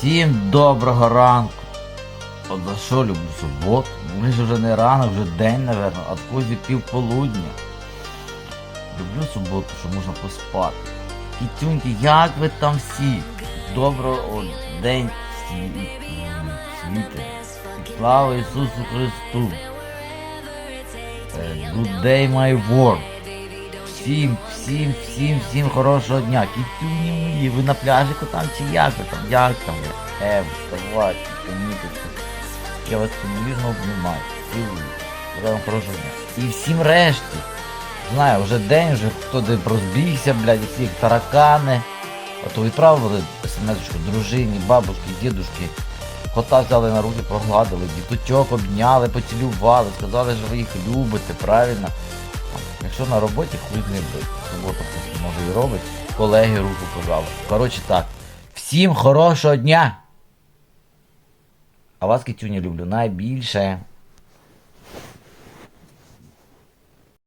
Всім доброго ранку. От за що люблю суботу? Ми ж вже не ранок, вже день, напевно, а козі півполудня. Люблю суботу, що можна поспати. Кітюньки, як ви там всі? Доброго день сві- світе. Слава Ісусу Христу. Е, Good day, my world. Всім, всім, всім, всім хорошого дня. Кітюні ви на пляжику там чи як ви там? Як там? ви? Е, вставайте, помітите. Я вас помірно обнімаю. Цілую. Вам хорошого дня. І всім решті. Знаю, вже день, вже хто де розбігся, блядь, всі таракани. А то відправили смс-очку дружині, бабушки, дідушки. Кота взяли на руки, погладили, діточок обняли, поцілювали, сказали, що ви їх любите, правильно. Якщо на роботі хуй не бить. Субота просто може і робить. Колеги руку пожали. Коротше так. Всім хорошого дня! А вас, Китюня, люблю найбільше.